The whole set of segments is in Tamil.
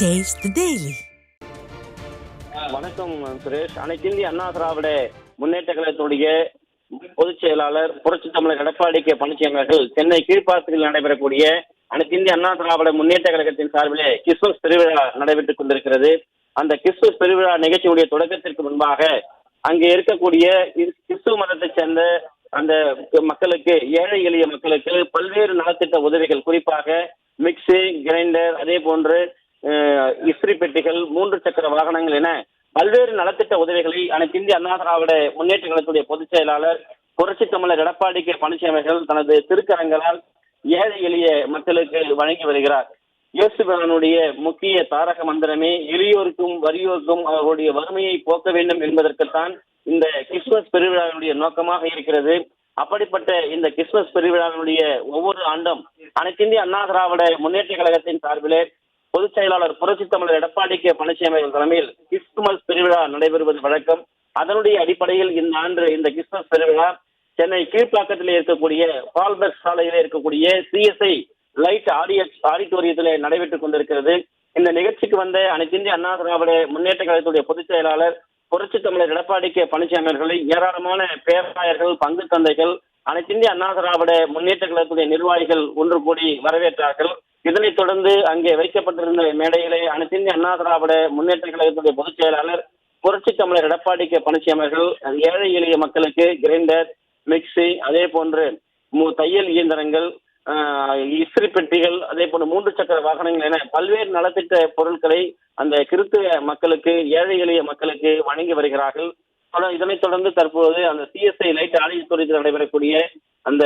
டேஸ்ட் தி டெய்லி வணக்கம் சுரேஷ். அனைத்து இந்திய அண்ணா திராவிட முன்னேற்ற கழகத்துடைய பொதுச் செயலாளர் புரட்சி தமிழர் எடப்பாடி கே. பழனிசாமி சென்னை கீழ்ப்பாக்கத்தில் நடைபெறக்கூடிய அனைத்து இந்திய அண்ணா திராவிட முன்னேற்ற கழகத்தின் சார்பிலே கிறிஸ்துமஸ் பெருவிழா நடைபெற்றுக் கொண்டிருக்கிறது. அந்த கிறிஸ்துமஸ் பெருவிழா நிகழ்ச்சியுடைய தொடக்கத்திற்கு முன்பாக அங்கே இருக்கக்கூடிய கிறிஸ்துவ மதத்தைச் சேர்ந்த அந்த மக்களுக்கு ஏழை எளிய மக்களுக்கு பல்வேறு நலத்திட்ட உதவிகள் குறிப்பாக மிக்சி கிரைண்டர் அதே போன்று இஸ்திரி பெட்டிகள் மூன்று சக்கர வாகனங்கள் என பல்வேறு நலத்திட்ட உதவிகளை அனைத்து இந்திய அண்ணா திராவிட முன்னேற்ற கழகத்துடைய பொதுச் செயலாளர் புரட்சி தமிழர் எடப்பாடி கே. பழனிசாமி அவர்கள் தனது திருக்கரங்களால் ஏழை எளிய மக்களுக்கு வழங்கி வருகிறார். இயேசுபவனுடைய முக்கிய தாரக மந்திரமே எளியோருக்கும் வறியோருக்கும் அவர்களுடைய வறுமையை போக்க வேண்டும் என்பதற்குத்தான் இந்த கிறிஸ்துமஸ் பெருவிழாவினுடைய நோக்கமாக இருக்கிறது. அப்படிப்பட்ட இந்த கிறிஸ்துமஸ் பெருவிழாவினுடைய ஒவ்வொரு ஆண்டும் அனைத்திந்திய அண்ணா திராவிட முன்னேற்ற கழகத்தின் சார்பிலே பொதுச் செயலாளர் புரட்சி தமிழர் எடப்பாடி கே. பழனிசாமி அவர்கள் தலைமையில் கிறிஸ்துமஸ் பெருவிழா நடைபெறுவது வழக்கம். அதனுடைய அடிப்படையில் இந்த ஆண்டு இந்த கிறிஸ்துமஸ் பெருவிழா சென்னை கீழ்ப்பாக்கத்தில் இருக்கக்கூடிய பால்பெக் சாலையில் இருக்கக்கூடிய சிஎஸ்ஐ லைட் ஆடிய ஆடிட்டோரியத்திலே நடைபெற்றுக் கொண்டிருக்கிறது. இந்த நிகழ்ச்சிக்கு வந்த அனைத்து இந்திய அண்ணா திராவிட முன்னேற்ற கழகத்துடைய பொதுச் செயலாளர் புரட்சி தமிழர் எடப்பாடி கே. பழனிசாமி அவர்களை ஏராளமான பேராயர்கள் பங்கு தந்தைகள் அனைத்து இந்திய அண்ணா திராவிட முன்னேற்ற கழகத்துடைய நிர்வாகிகள் ஒன்று கூடி வரவேற்றார்கள். இதனைத் தொடர்ந்து அங்கே வைக்கப்பட்டிருந்த மேடையிலே அனைத்து அண்ணா திராவிட முன்னேற்ற கழகத்துடைய பொதுச் செயலாளர் புரட்சி தமிழர் எடப்பாடி கே பழனிசாமிகள் ஏழை எளிய மக்களுக்கு கிரைண்டர் மிக்சி அதே போன்று மு- தையல் இயந்திரங்கள் இஸ்திரி பெட்டிகள் அதே போன்று மூன்று சக்கர வாகனங்கள் என பல்வேறு நலத்திட்ட பொருட்களை அந்த கிறிஸ்துவ மக்களுக்கு ஏழை எளிய மக்களுக்கு வழங்கி வருகிறார்கள். இதனைத் தொடர்ந்து தற்போது அந்த சிஎஸ்ஐ லைட் ஆலயத்துறையில் நடைபெறக்கூடிய அந்த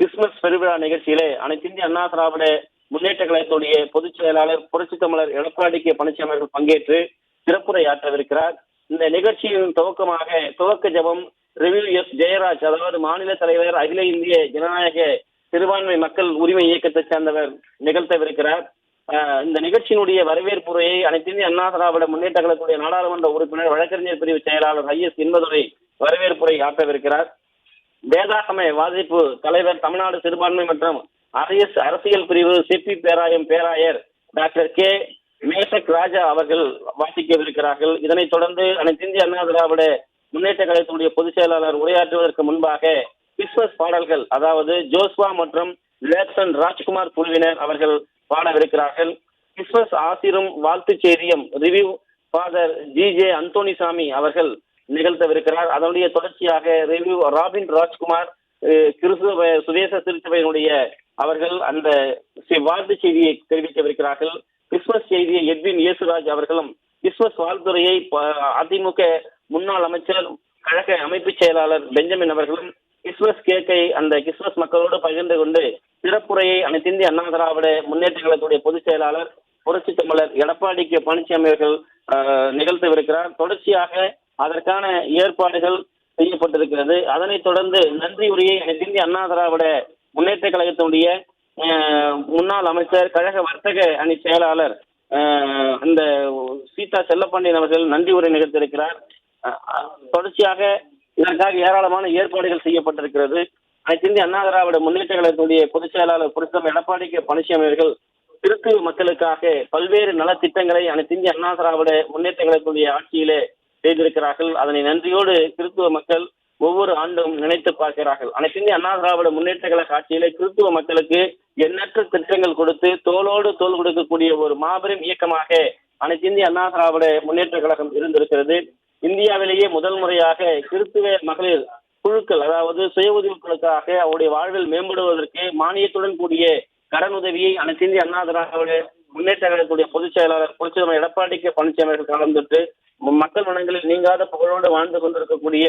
கிறிஸ்துமஸ் பெருவிழா நிகழ்ச்சியிலே அனைத்து இந்திய அண்ணா திராவிட முன்னேற்ற கழகத்துடைய பொதுச் செயலாளர் புரட்சி தமிழர் எடப்பாடி கே. பழனிசாமி அவர்கள் பங்கேற்று சிறப்புரையாற்றவிருக்கிறார் இந்த நிகழ்ச்சியின் துவக்கமாக துவக்க ஜெபம் ரிவ்யூ எஸ். ஜெயராஜ் அதாவது மாநில தலைவர் அகில இந்திய ஜனநாயக சிறுபான்மை மக்கள் உரிமை இயக்கத்தைச் சேர்ந்தவர் நிகழ்த்தவிருக்கிறார். ஆஹ் இந்த நிகழ்ச்சியினுடைய வரவேற்புரையை அனைத்து இந்திய அண்ணா திராவிட முன்னேற்ற கழகத்துடைய நாடாளுமன்ற உறுப்பினர் வழக்கறிஞர் பிரிவு செயலாளர் ஐ. எஸ். இன்பதுரை வரவேற்புரை ஆற்றவிருக்கிறார். வேதாகம வாதிப்பு தலைவர் தமிழ்நாடு சிறுபான்மை மற்றும் அரசு அரசியல் பிரிவு சிபி பேராயம் பேராயர் டாக்டர் கே மேசக் ராஜா அவர்கள் வாசிக்கவிருக்கிறார்கள். இதனைத் தொடர்ந்து அனைத்து இந்திய அண்ணா திராவிட முன்னேற்ற கழகத்துடைய பொதுச் செயலாளர் உரையாற்றுவதற்கு முன்பாக கிறிஸ்துமஸ் பாடல்கள் அதாவது ஜோஸ்வா மற்றும் லேப்சன் ராஜ்குமார் குழுவினர் அவர்கள் பாடவிருக்கிறார்கள். கிறிஸ்துமஸ் ஆசிரும் வாழ்த்துச் செய்தியும் review Father G J Anthonysamy அவர்கள் நிகழ்த்தவிருக்கிறார். அதனுடைய தொடர்ச்சியாக ரிவ்யூ ராபின் ராஜ்குமார் கிறிஸ்துவ சுதேச திருச்சபையினுடைய அவர்கள் அந்த வாழ்த்து செய்தியை தெரிவிக்கவிருக்கிறார்கள். கிறிஸ்துமஸ் செய்தியை எட்வின் இயேசுராஜ் அவர்களும் கிறிஸ்துமஸ் வாழ்த்துறையை அதிமுக முன்னாள் அமைச்சர் கழக அமைப்பு செயலாளர் பெஞ்சமின் அவர்களும் கிறிஸ்துமஸ் கேக்கை அந்த கிறிஸ்துமஸ் மக்களோடு பகிர்ந்து கொண்டு சிறப்புரையை அனைத்து இந்திய அண்ணா திராவிட முன்னேற்ற கழகத்துடைய பொதுச் செயலாளர் புரட்சி தமிழர் எடப்பாடி கே. பழனிசாமி அவர்கள் நிகழ்த்தவிருக்கிறார். தொடர்ச்சியாக அதற்கான ஏற்பாடுகள் செய்யப்பட்டிருக்கிறது. அதனைத் தொடர்ந்து நன்றி உரையை அனைத்து இந்திய அண்ணா திராவிட முன்னேற்ற கழகத்தினுடைய முன்னாள் அமைச்சர் கழக வர்த்தக அணி செயலாளர் அந்த சீதா செல்லப்பாண்டியன் அவர்கள் நன்றி உரை நிகழ்த்திருக்கிறார் தொடர்ச்சியாக இதற்காக ஏராளமான ஏற்பாடுகள் செய்யப்பட்டிருக்கிறது. அனைத்து இந்திய அண்ணா திராவிட முன்னேற்ற கழகத்துடைய பொதுச் செயலாளர் புரட்சி எடப்பாடி கே பழனிசாமி அவர்கள் கிறிஸ்துவ மக்களுக்காக பல்வேறு நலத்திட்டங்களை அனைத்து இந்திய அண்ணா திராவிட முன்னேற்ற கழகத்துடைய ஆட்சியிலே செய்திருக்கிறார்கள். அதனை நன்றியோடு கிறிஸ்துவ மக்கள் ஒவ்வொரு ஆண்டும் நினைத்து பார்க்கிறார்கள். அனைத்து இந்திய அண்ணா திராவிட முன்னேற்ற கழக ஆட்சியிலே கிறிஸ்துவ மக்களுக்கு எண்ணற்ற திட்டங்கள் கொடுத்து தோளோடு தோள் கொடுக்கக்கூடிய ஒரு மாபெரும் இயக்கமாக அனைத்து இந்திய அண்ணா திராவிட முன்னேற்ற கழகம் இருந்திருக்கிறது. இந்தியாவிலேயே முதல் முறையாக கிறிஸ்துவ மகளிர் குழுக்கள் அதாவது சுய உதவி அவருடைய வாழ்வில் மேம்படுவதற்கு மானியத்துடன் கூடிய கடன் உதவியை அனைத்து இந்திய அண்ணா திராவிட முன்னேற்ற கழகத்துடைய பொதுச் செயலாளர் புரட்சி எடப்பாடி கே பழனிசாமி அவர்கள் கலந்துட்டு மக்கள் மனங்களில் நீங்காத புகழோடு வாழ்ந்து கொண்டிருக்கக்கூடிய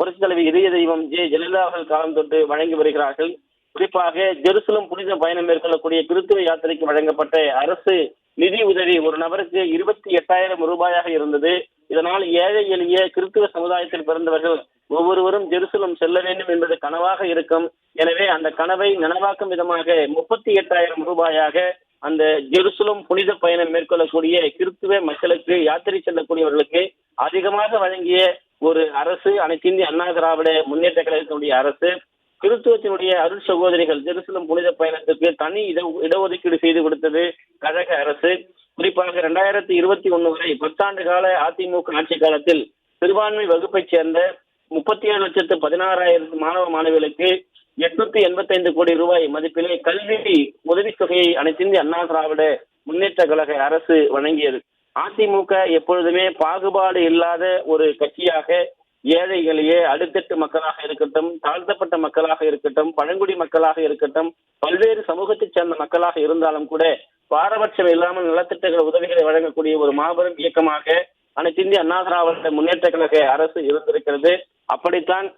புரட்சி தலைவி இதய தெய்வம் ஜே ஜெயலலிதா அவர்கள் காலம் தொட்டு வழங்கி வருகிறார்கள். குறிப்பாக ஜெருசலம் புனித பயணம் மேற்கொள்ளக்கூடிய கிறித்துவ யாத்திரைக்கு வழங்கப்பட்ட அரசு நிதி உதவி ஒரு நபருக்கு இருபத்தி எட்டாயிரம் ரூபாயாக இருந்தது. இதனால் ஏழை எளிய கிறித்துவ சமுதாயத்தில் பிறந்தவர்கள் ஒவ்வொருவரும் ஜெருசலம் செல்ல வேண்டும் என்பது கனவாக இருக்கும். எனவே அந்த கனவை நனவாக்கும் விதமாக முப்பத்தி எட்டாயிரம் ரூபாயாக அந்த ஜெருசலம் புனித பயணம் மேற்கொள்ளக்கூடிய கிறிஸ்துவ மக்களுக்கு யாத்திரை செல்லக்கூடியவர்களுக்கு அதிகமாக வழங்கிய ஒரு அரசு அனைத்து இந்திய அண்ணா திராவிட முன்னேற்ற கழகத்தினுடைய அரசு கிறிஸ்துவத்தினுடைய அருள் சகோதரிகள் ஜெருசலம் புனித பயணத்திற்கு தனி இட இடஒதுக்கீடு செய்து கொடுத்தது கழக அரசு. குறிப்பாக இரண்டாயிரத்தி இருபத்தி ஒண்ணு வரை பத்தாண்டு கால அதிமுக ஆட்சி காலத்தில் சிறுபான்மை வகுப்பைச் சேர்ந்த முப்பத்தி ஏழு லட்சத்து பதினாறாயிரம் மாணவ மாணவிகளுக்கு எட்நூத்தி எண்பத்தைந்து கோடி ரூபாய் மதிப்பிலே கல்வி உதவித் தொகையை அனைத்திந்திய அண்ணா திராவிட முன்னேற்ற கழக அரசு வழங்கியது. அதிமுக எப்பொழுதுமே பாகுபாடு இல்லாத ஒரு கட்சியாக ஏழைகளையே அடுத்தட்டு மக்களாக இருக்கட்டும் தாழ்த்தப்பட்ட மக்களாக இருக்கட்டும் பழங்குடி மக்களாக இருக்கட்டும் பல்வேறு சமூகத்தைச் சேர்ந்த மக்களாக இருந்தாலும் கூட பாரபட்சம் இல்லாமல் நலத்திட்டங்கள் உதவிகளை வழங்கக்கூடிய ஒரு மாபெரும் இயக்கமாக அனைத்து இந்திய அண்ணா திராவிட முன்னேற்ற கழக அரசு இருந்திருக்கிறது. அப்படித்தான்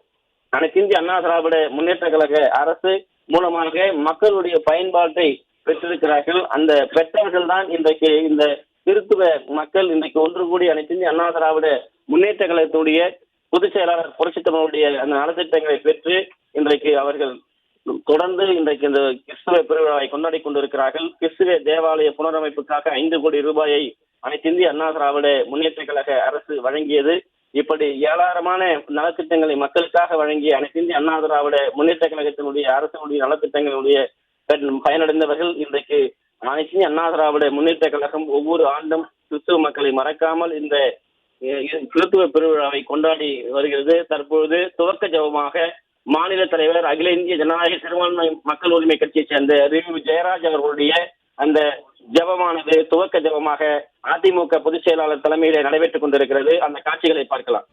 அனைத்து இந்திய அண்ணா திராவிட முன்னேற்ற கழக அரசு மூலமாக மக்களுடைய பயன்பாட்டை பெற்றிருக்கிறார்கள். அந்த பெற்றவர்கள் தான் இன்றைக்கு இந்த திருத்துவ மக்கள் இன்றைக்கு ஒன்று கூடி அனைத்து இந்திய அண்ணா திராவிட முன்னேற்ற கழகத்துடைய பொதுச் செயலாளர் புரட்சித்தமனுடைய அந்த நலத்திட்டங்களை பெற்று இன்றைக்கு அவர்கள் தொடர்ந்து இன்றைக்கு இந்த கிறிஸ்துவ பெருவிழாவை கொண்டாடி கொண்டிருக்கிறார்கள். கிறிஸ்துவ தேவாலய புனரமைப்புக்காக ஐந்து கோடி ரூபாயை அனைத்து இந்திய அண்ணா திராவிட முன்னேற்ற கழக அரசு வழங்கியது. இப்படி ஏராளமான நலத்திட்டங்களை மக்களுக்காக வழங்கிய அனைத்து இந்திய அண்ணா திராவிட முன்னேற்ற கழகத்தினுடைய அரசுடைய நலத்திட்டங்களுடைய பயனடைந்தவர்கள் இன்றைக்கு அனைத்து அண்ணாதுராவிட அண்ணா திராவிட முன்னேற்ற கழகம் ஒவ்வொரு ஆண்டும் கிறிஸ்துவ மக்களை மறக்காமல் இந்த கிறிஸ்துவ பெருவிழாவை கொண்டாடி வருகிறது. தற்பொழுது துவக்க ஜபமாக மாநில தலைவர் அகில இந்திய ஜனநாயக சிறுபான்மை மக்கள் உரிமை கட்சியைச் சேர்ந்த ரிவு ஜெயராஜ் அவர்களுடைய அந்த ஜபமானது துவக்க ஜபமாக அதிமுக பொதுச் செயலாளர் தலைமையிலே நடைபெற்றுக் கொண்டிருக்கிறது. அந்த காட்சிகளை பார்க்கலாம்.